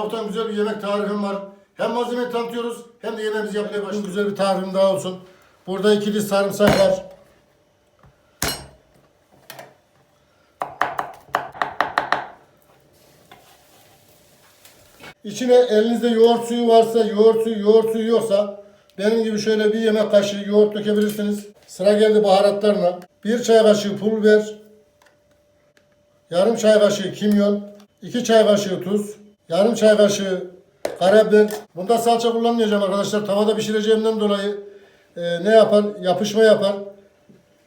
Tavuktan güzel bir yemek tarifim var. Hem malzemeyi tanıtıyoruz hem de yemeğimizi yapmaya başlıyoruz. Güzel bir tarifim daha olsun. Burada iki diş sarımsak var. İçine elinizde yoğurt suyu varsa, yoğurt suyu, yoğurt suyu yoksa benim gibi şöyle bir yemek kaşığı yoğurt dökebilirsiniz. Sıra geldi baharatlarına. Bir çay kaşığı pul biber, yarım çay kaşığı kimyon, iki çay kaşığı tuz, yarım çay kaşığı karabiber. Bunda salça kullanmayacağım arkadaşlar. Tavada pişireceğimden dolayı e, ne yapar? Yapışma yapar.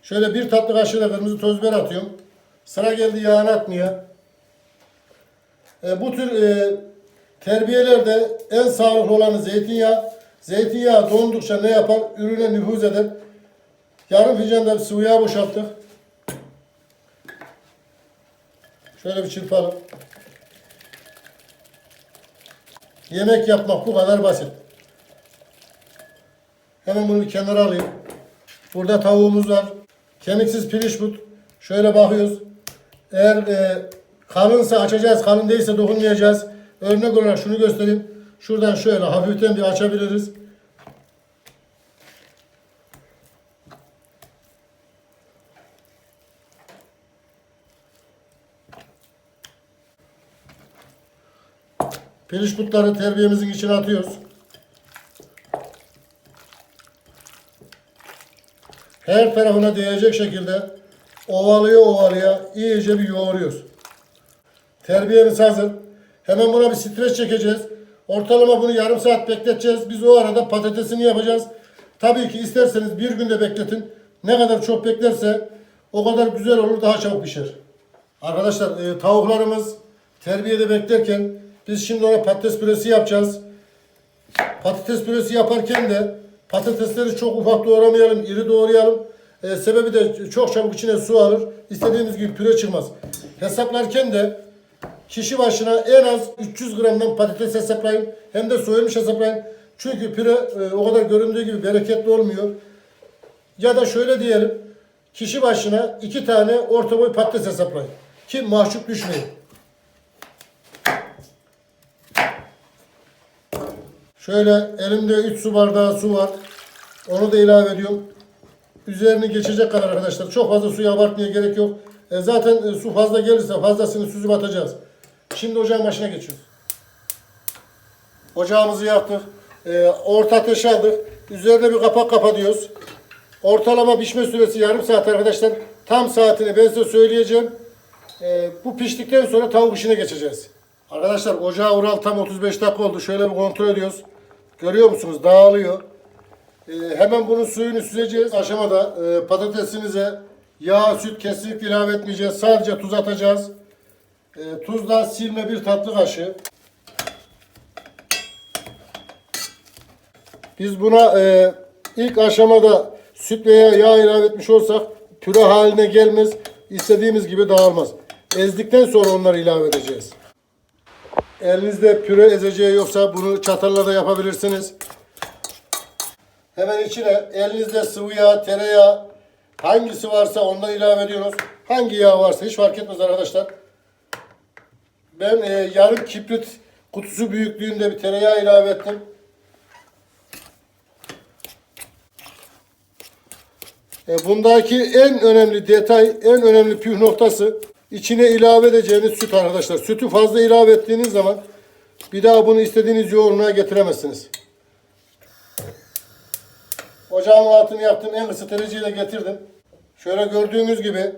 Şöyle bir tatlı kaşığı da kırmızı toz biber atıyorum. Sıra geldi yağını atmaya. E, bu tür e, terbiyelerde en sağlıklı olanı zeytinyağı. Zeytinyağı dondukça ne yapar? Ürüne nüfuz eder. Yarım fincan da sıvı yağ boşalttık. Şöyle bir çırpalım. Yemek yapmak bu kadar basit. Hemen bunu bir kenara alayım. Burada tavuğumuz var. Kemiksiz piliç but. Şöyle bakıyoruz. Eğer e, kalınsa açacağız, kalın değilse dokunmayacağız. Örnek olarak şunu göstereyim. Şuradan şöyle hafiften bir açabiliriz. Piliç butları terbiyemizin içine atıyoruz. Her tarafına değecek şekilde ovalaya ovalaya iyice bir yoğuruyoruz. Terbiyemiz hazır. Hemen buna bir streç çekeceğiz. Ortalama bunu yarım saat bekleteceğiz. Biz o arada patatesini yapacağız. Tabii ki isterseniz bir günde bekletin. Ne kadar çok beklerse o kadar güzel olur, daha çabuk pişer. Arkadaşlar e, tavuklarımız terbiyede beklerken biz şimdi ona patates püresi yapacağız. Patates püresi yaparken de patatesleri çok ufak doğramayalım, iri doğrayalım. E, sebebi de çok çabuk içine su alır. İstediğimiz gibi püre çıkmaz. Hesaplarken de kişi başına en az 300 gramdan patates hesaplayın. Hem de soyulmuş hesaplayın. Çünkü püre e, o kadar göründüğü gibi bereketli olmuyor. Ya da şöyle diyelim. Kişi başına iki tane orta boy patates hesaplayın. Ki mahcup düşmeyin. Şöyle elimde 3 su bardağı su var. Onu da ilave ediyorum. Üzerini geçecek kadar arkadaşlar. Çok fazla suyu abartmaya gerek yok. E, zaten e, su fazla gelirse fazlasını süzüp atacağız. Şimdi ocağın başına geçiyoruz. Ocağımızı yaktık. E, orta ateşe aldık. Üzerine bir kapak kapatıyoruz. Ortalama pişme süresi yarım saat arkadaşlar. Tam saatini ben size söyleyeceğim. E, bu piştikten sonra tavuk işine geçeceğiz. Arkadaşlar ocağa uğral tam 35 dakika oldu. Şöyle bir kontrol ediyoruz. Görüyor musunuz? Dağılıyor. E, hemen bunun suyunu süzeceğiz. Aşamada e, patatesimize yağ, süt kesinlikle ilave etmeyeceğiz. Sadece tuz atacağız. E, tuz da silme bir tatlı kaşığı. Biz buna e, ilk aşamada süt veya yağ ilave etmiş olsak püre haline gelmez. İstediğimiz gibi dağılmaz. Ezdikten sonra onları ilave edeceğiz. Elinizde püre ezeceği yoksa bunu çatalla da yapabilirsiniz. Hemen içine elinizde sıvı yağ, tereyağı hangisi varsa ondan ilave ediyorsunuz. Hangi yağ varsa hiç fark etmez arkadaşlar. Ben e, yarım kibrit kutusu büyüklüğünde bir tereyağı ilave ettim. E, bundaki en önemli detay, en önemli püf noktası içine ilave edeceğiniz süt arkadaşlar. Sütü fazla ilave ettiğiniz zaman bir daha bunu istediğiniz yoğunluğa getiremezsiniz. Ocağın altını yaptım. En ısıt dereceyle getirdim. Şöyle gördüğünüz gibi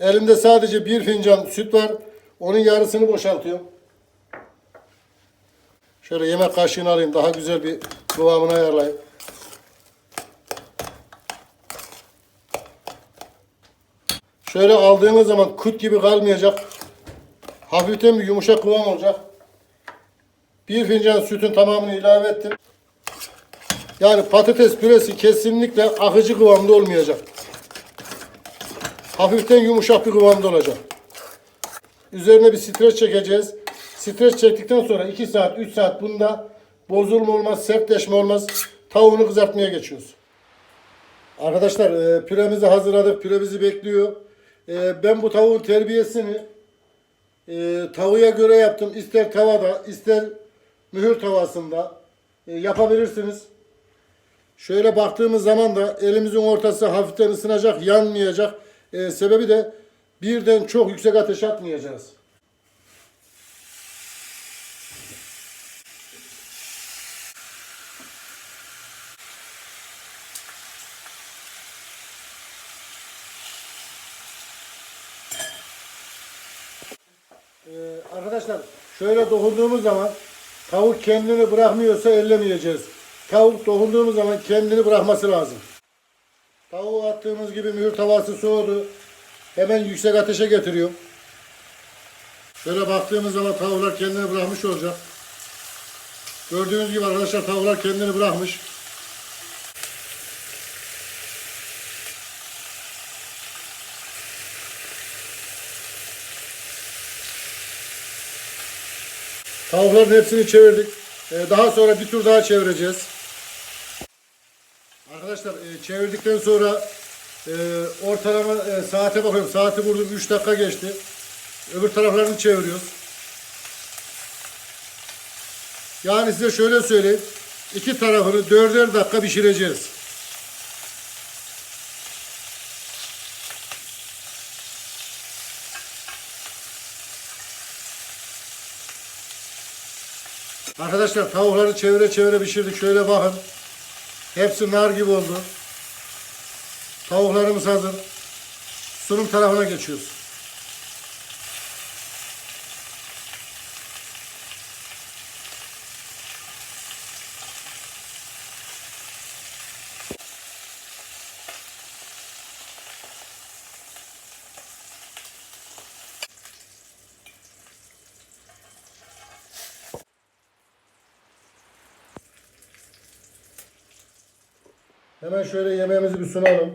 elimde sadece bir fincan süt var. Onun yarısını boşaltıyorum. Şöyle yemek kaşığını alayım. Daha güzel bir kıvamını ayarlayayım. Şöyle aldığınız zaman kut gibi kalmayacak. Hafiften bir yumuşak kıvam olacak. Bir fincan sütün tamamını ilave ettim. Yani patates püresi kesinlikle akıcı kıvamda olmayacak. Hafiften yumuşak bir kıvamda olacak. Üzerine bir streç çekeceğiz. Streç çektikten sonra 2 saat 3 saat bunda bozulma olmaz, sertleşme olmaz. Tavuğunu kızartmaya geçiyoruz. Arkadaşlar e, püremizi hazırladık. Püre bekliyor. E, ben bu tavuğun terbiyesini e, tavuya göre yaptım. İster tavada, ister mühür tavasında e, yapabilirsiniz. Şöyle baktığımız zaman da elimizin ortası hafiften ısınacak, yanmayacak. E, sebebi de birden çok yüksek ateş atmayacağız. Ee, arkadaşlar şöyle dokunduğumuz zaman tavuk kendini bırakmıyorsa ellemeyeceğiz. Tavuk dokunduğumuz zaman kendini bırakması lazım. Tavuğu attığımız gibi mühür tavası soğudu. Hemen yüksek ateşe getiriyor. Şöyle baktığımız zaman tavuklar kendini bırakmış olacak. Gördüğünüz gibi arkadaşlar tavuklar kendini bırakmış. Tavukların hepsini çevirdik. Ee, daha sonra bir tur daha çevireceğiz. Arkadaşlar e, çevirdikten sonra e, ortalama e, saate bakıyorum. Saati vurdum 3 dakika geçti. Öbür taraflarını çeviriyoruz. Yani size şöyle söyleyeyim. İki tarafını dörder dakika pişireceğiz. Arkadaşlar tavukları çevire çevire pişirdik. Şöyle bakın. Hepsi nar gibi oldu. Tavuklarımız hazır. Sunum tarafına geçiyoruz. Hemen şöyle yemeğimizi bir sunalım.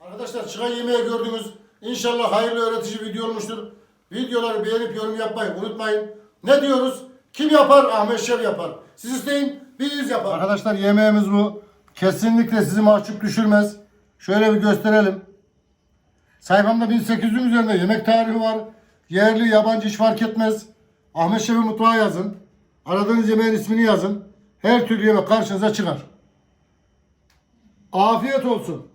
Arkadaşlar çıkan yemeği gördünüz. İnşallah hayırlı öğretici video olmuştur. Videoları beğenip yorum yapmayı unutmayın. Ne diyoruz? Kim yapar? Ahmet Şev yapar. Siz isteyin, biz yapar. Arkadaşlar yemeğimiz bu. Kesinlikle sizi mahcup düşürmez. Şöyle bir gösterelim. Sayfamda 1800'ün üzerinde yemek tarihi var. Yerli, yabancı hiç fark etmez. Ahmet Şef'in mutfağı yazın. Aradığınız yemeğin ismini yazın. Her türlü yemek karşınıza çıkar. Afiyet olsun.